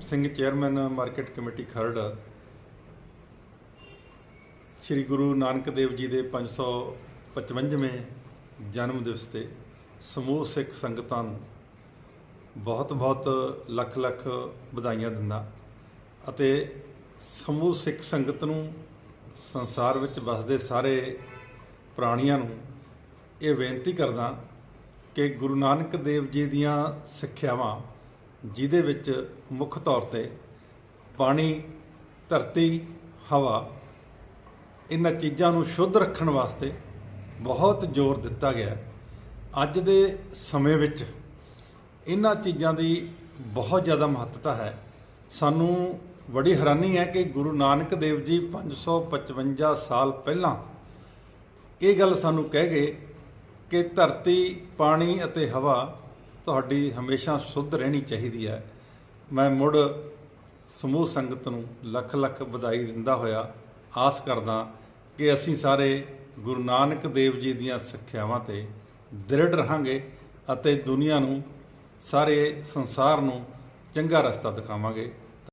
Singh, chairman market committee Kharar. Sri Guru Nanak Dev ji ਦੇ 555ਵੇਂ ਜਨਮ ਦਿਵਸ ਤੇ ਸਮੂਹ ਸਿੱਖ ਸੰਗਤਾਂ ਨੂੰ ਬਹੁਤ-ਬਹੁਤ ਲੱਖ-ਲੱਖ ਵਧਾਈਆਂ ਦਿੰਦਾ ਅਤੇ ਸਮੂਹ ਸਿੱਖ ਸੰਗਤ ਨੂੰ ਸੰਸਾਰ ਵਿੱਚ ਵਸਦੇ ਸਾਰੇ ਪ੍ਰਾਣੀਆਂ ਨੂੰ ਇਹ ਬੇਨਤੀ ਕਰਦਾ ਕਿ ਗੁਰੂ ਨਾਨਕ ਦੇਵ ਜੀ ਦੀਆਂ ਸਿੱਖਿਆਵਾਂ ਜਿਹਦੇ ਵਿੱਚ ਮੁੱਖ ਤੌਰ ਤੇ ਪਾਣੀ, ਧਰਤੀ, ਹਵਾ, ਇਹਨਾਂ ਚੀਜ਼ਾਂ ਨੂੰ ਸ਼ੁੱਧ ਰੱਖਣ ਵਾਸਤੇ ਬਹੁਤ ਜ਼ੋਰ ਦਿੱਤਾ ਗਿਆ ਅੱਜ ਦੇ ਸਮੇਂ ਵਿੱਚ ਇਹਨਾਂ ਚੀਜ਼ਾਂ ਦੀ ਬਹੁਤ ਜ਼ਿਆਦਾ ਮਹੱਤਤਾ ਹੈ। ਸਾਨੂੰ ਬੜੀ ਹੈਰਾਨੀ ਹੈ ਕਿ ਗੁਰੂ ਨਾਨਕ ਦੇਵ ਜੀ 555 ਸਾਲ ਪਹਿਲਾਂ ਇਹ ਗੱਲ ਸਾਨੂੰ ਕਹਿ ਗਏ ਕਿ ਧਰਤੀ, ਪਾਣੀ ਅਤੇ ਹਵਾ ਤੁਹਾਡੀ ਹਮੇਸ਼ਾ ਸ਼ੁੱਧ ਰਹਿਣੀ ਚਾਹੀਦੀ ਹੈ। ਮੈਂ ਮੁੜ ਸਮੂਹ ਸੰਗਤ ਨੂੰ ਲੱਖ ਲੱਖ ਵਧਾਈ ਦਿੰਦਾ ਹੋਇਆ ਆਸ ਕਰਦਾ ਕਿ ਅਸੀਂ ਸਾਰੇ ਗੁਰੂ ਨਾਨਕ ਦੇਵ ਜੀ ਦੀਆਂ ਸਿੱਖਿਆਵਾਂ ਤੇ ਦ੍ਰਿੜ ਰਹਾਂਗੇ ਅਤੇ ਦੁਨੀਆ ਨੂੰ, ਸਾਰੇ ਸੰਸਾਰ ਨੂੰ ਚੰਗਾ ਰਸਤਾ ਦਿਖਾਵਾਂਗੇ।